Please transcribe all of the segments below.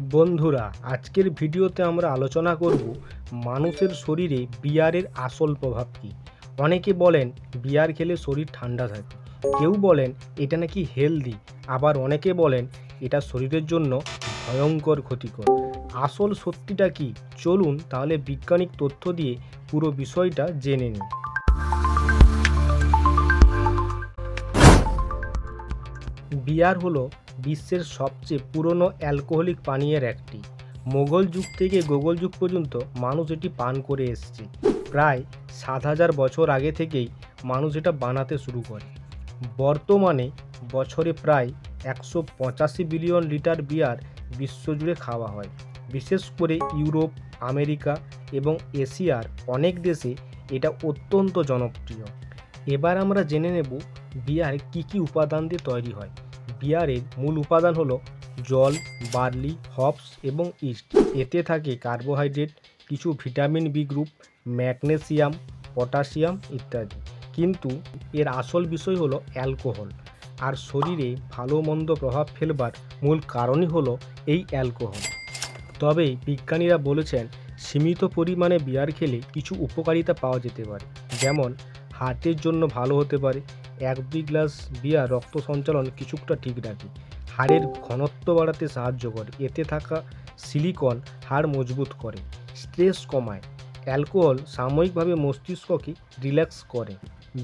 বন্ধুরা, আজকের ভিডিওতে আমরা আলোচনা করব মানুষের শরীরে বিয়ারের আসল প্রভাব কী। অনেকে বলেন, বিয়ার খেলে শরীর ঠান্ডা থাকে। কেউ বলেন, এটা নাকি হেলদি আবার অনেকে বলেন, এটা শরীরের জন্য ভয়ঙ্কর ক্ষতিকর। আসল সত্যিটা কি? চলুন তাহলে বিজ্ঞানিক তথ্য দিয়ে পুরো বিষয়টা জেনে নিই। বিয়ার হলো বিশ্বের সবচেয়ে পুরনো অ্যালকোহলিক পানীয়ের একটি। মোগল যুগ থেকে গোগল যুগ পর্যন্ত মানুষ এটি পান করে এসছে। প্রায় সাত হাজার বছর আগে থেকেই মানুষ এটা বানাতে শুরু করে। বর্তমানে বছরে প্রায় একশো পঁচাশি বিলিয়ন লিটার বিয়ার বিশ্বজুড়ে খাওয়া হয়। বিশেষ করে ইউরোপ, আমেরিকা এবং এশিয়ার অনেক দেশে এটা অত্যন্ত জনপ্রিয়। এবার আমরা জেনে নেব বিয়ার কী কী উপাদান দিয়ে তৈরি হয়। বিয়ারের মূল উপাদান হলো জল, বার্লি হপস এবং ইস্ট। এতে থাকে কার্বোহাইড্রেট, কিছু vitamin B group, magnesium, potassium ইত্যাদি। কিন্তু এর আসল বিষয় হলো অ্যালকোহল। আর শরীরে ভালো মন্দ প্রভাব ফেলবার মূল কারণই হলো এই অ্যালকোহল। তবে বিজ্ঞানীরা বলেছেন, সীমিত পরিমাণে বিয়ার খেলে কিছু উপকারিতা পাওয়া যেতে পারে। যেমন, হার্টের জন্য ভালো হতে পারে এক দুই গ্লাস বিয়ার রক্ত সঞ্চালন কিছুটা ঠিক রাখে। হাড়ের ঘনত্ব বাড়াতে সাহায্য করে। এতে থাকা সিলিকন হাড় মজবুত করে, স্ট্রেস কমায়, অ্যালকোহল সাময়িকভাবে মস্তিষ্ককে রিল্যাক্স করে।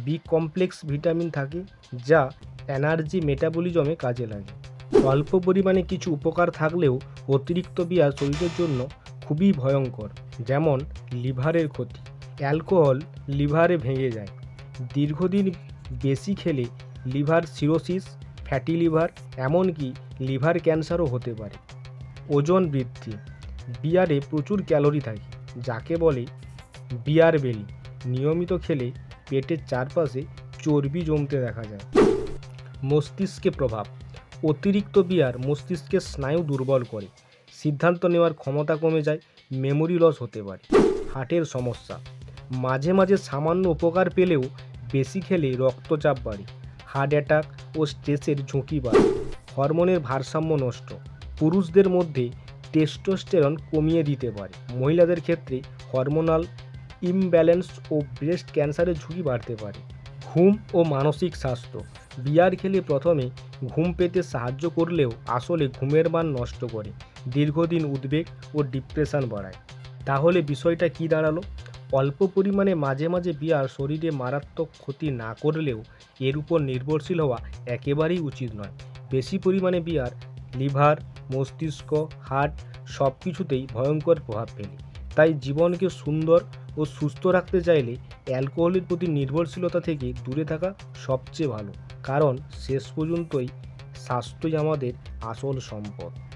বি কমপ্লেক্স ভিটামিন থাকে, যা এনার্জি মেটাবলিজমে কাজে লাগে। অল্প পরিমাণে কিছু উপকার থাকলেও অতিরিক্ত বিয়ার শরীরের জন্য খুবই ভয়ঙ্কর, যেমন লিভারের ক্ষতি। অ্যালকোহল লিভারে ভেঙে যায়। দীর্ঘদিন বেশি খেলে লিভার সিরোসিস, ফ্যাটি লিভার, এমনকি লিভার ক্যান্সারও হতে পারে। ওজন বৃদ্ধি। বিয়ারে প্রচুর ক্যালোরি থাকে, যাকে বলে বিয়ার বেলি। নিয়মিত খেলে পেটের চারপাশে চর্বি জমতে দেখা যায়। মস্তিষ্কে প্রভাব। অতিরিক্ত বিয়ার মস্তিষ্কের স্নায়ু দুর্বল করে। সিদ্ধান্ত নেওয়ার ক্ষমতা কমে যায় মেমোরি লস হতে পারে। হার্টের সমস্যা। মাঝে মাঝে সামান্য উপকার পেলেও বেশি খেলে রক্তচাপ বাড়ে, হার্ট অ্যাটাক ও স্ট্রেসের ঝুঁকি বাড়ে, হরমোনের ভারসাম্য নষ্ট। পুরুষদের মধ্যে টেস্টোস্টেরন কমিয়ে দিতে পারে। মহিলাদের ক্ষেত্রে হরমোনাল ইমব্যালেন্স ও ব্রেস্ট ক্যান্সারের ঝুঁকি বাড়তে পারে। ঘুম ও মানসিক স্বাস্থ্য। বিয়ার খেলে প্রথমে ঘুম পেতে সাহায্য করলেও আসলে ঘুমের মান নষ্ট করে, দীর্ঘদিন উদ্বেগ ও ডিপ্রেশন বাড়ায়। তাহলে বিষয়টা কি দাঁড়াল? অল্প পরিমাণে মাঝে মাঝে বিয়ার শরীরে মারাত্মক ক্ষতি না করলেও এর উপর নির্ভরশীল হওয়া একেবারেই উচিত নয়। বেশি পরিমাণে বিয়ার, লিভার, মস্তিষ্ক, হার্ট সব কিছুতেই ভয়ঙ্কর প্রভাব ফেলে। তাই জীবনকে সুন্দর ও সুস্থ রাখতে চাইলে অ্যালকোহলের প্রতি নির্ভরশীলতা থেকে দূরে থাকা সবচেয়ে ভালো। কারণ শেষ পর্যন্তই স্বাস্থ্যই আমাদের আসল সম্পদ।